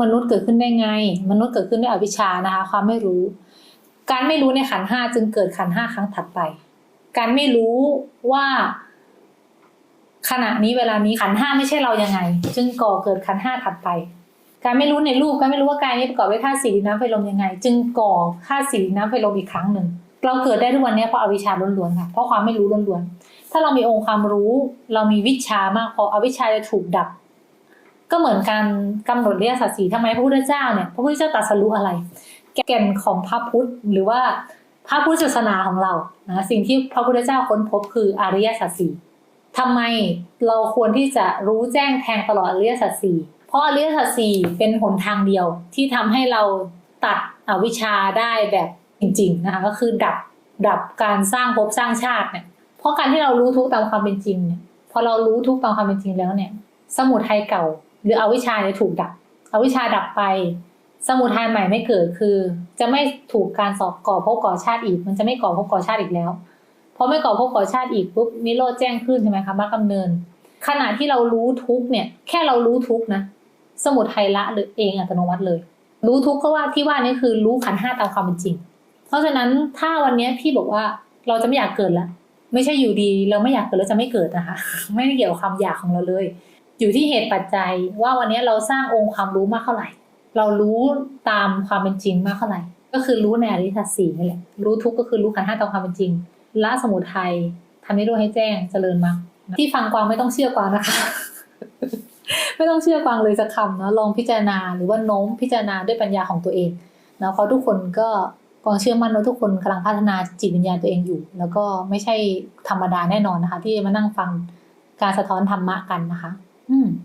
มนุษย์เกิดขึ้นได้ไง มนุษย์เกิดขึ้นด้วยอวิชชานะคะ ความไม่รู้ การไม่รู้ในขันห้าจึงเกิดขันห้าครั้งถัดไป การไม่รู้ว่า ขณะนี้เวลานี้ขันห้าไม่ใช่เรายังไง จึงก่อเกิดขันห้าถัดไป การไม่รู้ในรูปการไม่รู้ว่ากายนี้ประกอบด้วยธาตุสีน้ำไฟลมยังไง จึงก่อธาตุสีนน้ำไฟลมอีกครั้งหนึ่งเราเกิดได้ทุกวันนี้เพราะอวิชชาล้วนๆค่ะเพราะความไม่รู้ล้วนๆถ้าเรามีองค์ความรู้ เรามีวิชามากพออวิชชาจะถูกดับ ก็เหมือนการกำหนดเรียกสัตว์สีทำไมพระพุทธเจ้าเนี่ยพระพุทธเจ้าตรัสรู้อะไร แก่นของพระพุทธหรือว่าพระพุทธศาสนาของเรานะสิ่งที่พระพุทธเจ้าค้นพบคืออริยสัจสี่ทำไมเราควรที่จะรู้แจ้งแทงตลอดอริยสัจสี่เพราะอริยสัจสี่เป็นหนทางเดียวที่ทำให้เราตัดอวิชชาได้แบบจริงๆนะคะก็คือดับดับการสร้างภพสร้างชาติเนี่ยเพราะการที่เรารู้ทุกตามความเป็นจริงเนี่ยพอเรารู้ทุกตามความเป็นจริงแล้วเนี่ย สมุทัยเก่า หรืออวิชาเนี่ยถูกดับอวิชาดับไป สมุทัยใหม่ไม่เกิดคือ จะไม่ถูกการสอบก่อภพก่อชาติอีก มันจะไม่ก่อภพก่อชาติอีกแล้วพอไม่ก่อภพก่อชาติอีกปุ๊บนิโรธแจ้งขึ้นใช่ไหมคะมรรคำเนิน ขณะที่เรารู้ทุกเนี่ย แค่เรารู้ทุกนะ สมุทัยละหรือเองอัตโนมัติเลย รู้ทุกก็ว่าที่ว่านี่คือรู้ขันห้าตามความเป็นจริง เพราะฉะนั้นถ้าวันนี้พี่บอกว่าเราจะไม่อยากเกิดละไม่ใช่อยู่ดี เราไม่อยากเกิดแล้วจะไม่เกิดนะคะ ไม่ได้เกี่ยวกับความอยากของเราเลย อยู่ที่เหตุปัจจัยว่าวันนี้เราสร้างองค์ความรู้มากเท่าไหร่ เรารู้ตามความเป็นจริงมากเท่าไหร่ ก็คือรู้ในอริยสัจสี่นี่แหละรู้ทุกก็คือรู้ขันธ์ห้าตามความเป็นจริงละสมุทัยทำให้รู้ให้แจ้งเจริญมากที่ฟังกวางไม่ต้องเชื่อกวางนะคะ ไม่ต้องเชื่อกวางเลยสักคำเนาะลองพิจารณาหรือว่าโน้มพิจารณาด้วยปัญญาของตัวเองนะเพราะทุกคนก็กวางเชื่อมั่นว่าทุกคนกำลังพัฒนาจิตวิญญาณตัวเองอยู่ แล้วก็ไม่ใช่ธรรมดาแน่นอนนะคะ ที่จะมานั่งฟังการสะท้อนธรรมะกันนะคะ อืม